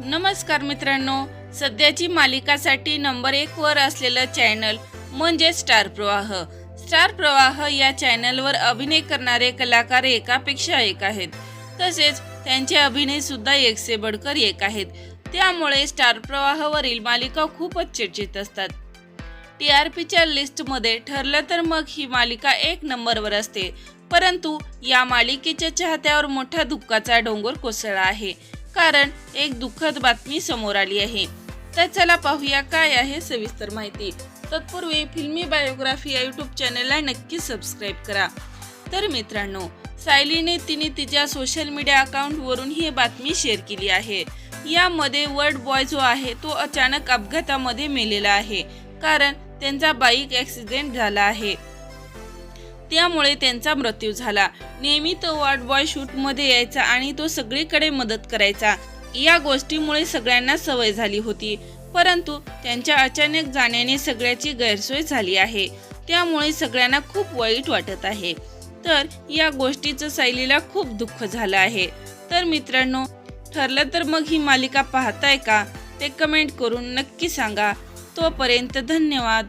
नमस्कार मित्रांनो सध्याची मालिकासाठी नंबर एक वर असलेलं चॅनल म्हणजे स्टार प्रवाह. स्टार प्रवाह या चॅनलवर अभिनय करणारे कलाकार एकापेक्षा एक आहेत. तसेच त्यांचे अभिनय सुद्धा एक से बडकर एक आहेत. त्यामुळे स्टार प्रवाहावरील मालिका खूपच चर्चित असतात. टी आर पीच्या लिस्टमध्ये ठरलं तर मग ही मालिका एक नंबरवर असते. परंतु या मालिकेच्या चाहत्यावर मोठ्या दुःखाचा डोंगर कोसळला आहे. कारण एक दुःखद बातमी समोर आली आहे. तर चला पाहूया काय आहे सविस्तर माहिती. तत्पूर्वी फिल्मी बायोग्राफी या यूट्यूब चॅनलला नक्की सबस्क्राईब करा. तर मित्रांनो सायलीने तिने तिच्या सोशल मीडिया अकाउंटवरून ही बातमी शेअर केली आहे. यामध्ये वर्ड बॉय जो आहे तो अचानक अपघातामध्ये मेलेला आहे. कारण त्यांचा बाईक ॲक्सिडेंट झाला आहे. त्यामुळे त्यांचा मृत्यू झाला. नेहमी तो वार्ड बॉय शूटमध्ये यायचा आणि तो सगळीकडे मदत करायचा. या गोष्टीमुळे सगळ्यांना सवय झाली होती. परंतु त्यांच्या अचानक जाण्याने सगळ्याची गैरसोय झाली आहे. त्यामुळे सगळ्यांना खूप वाईट वाटत आहे. तर या गोष्टीचं सायलीला खूप दुःख झालं आहे. तर मित्रांनो ठरलं तर मग ही मालिका पाहताय का? ते कमेंट करून नक्की सांगा. तोपर्यंत धन्यवाद.